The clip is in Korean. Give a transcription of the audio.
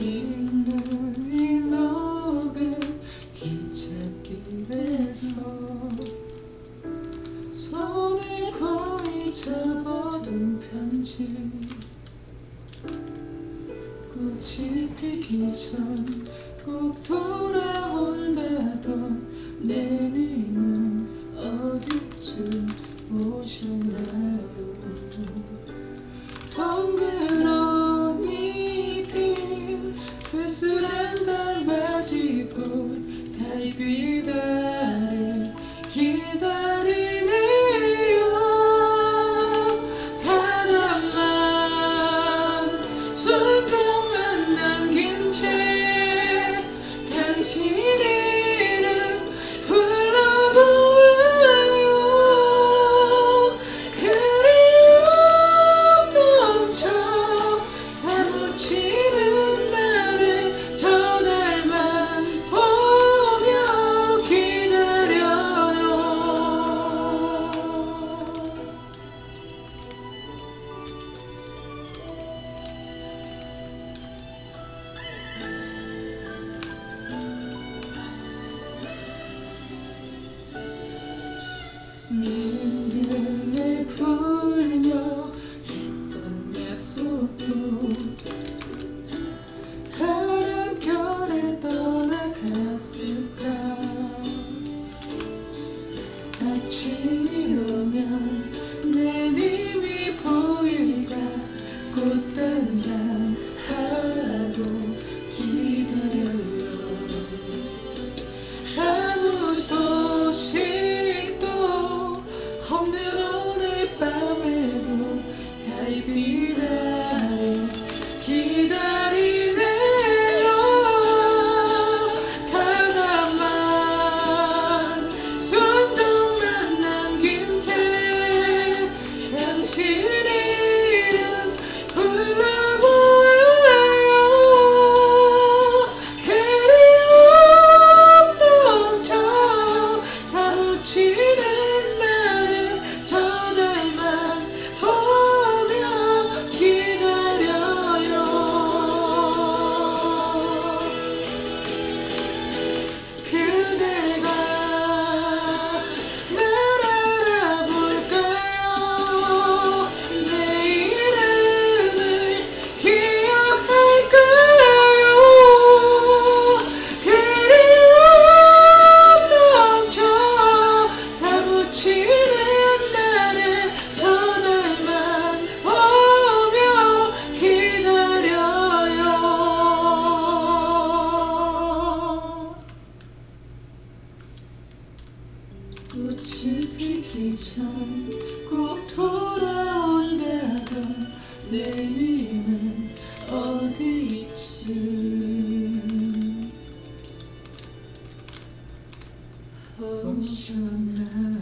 있는 이 녹음 기찻길에서 손에 거의 접어둔 편지 꽃이 피기 전 꼭 돌아온다던 내 님은 어디쯤 오셨나요 Friede. me. 꽃이 피기 전 꼭 돌아온다가 내일은 어디 있지? 어쩌나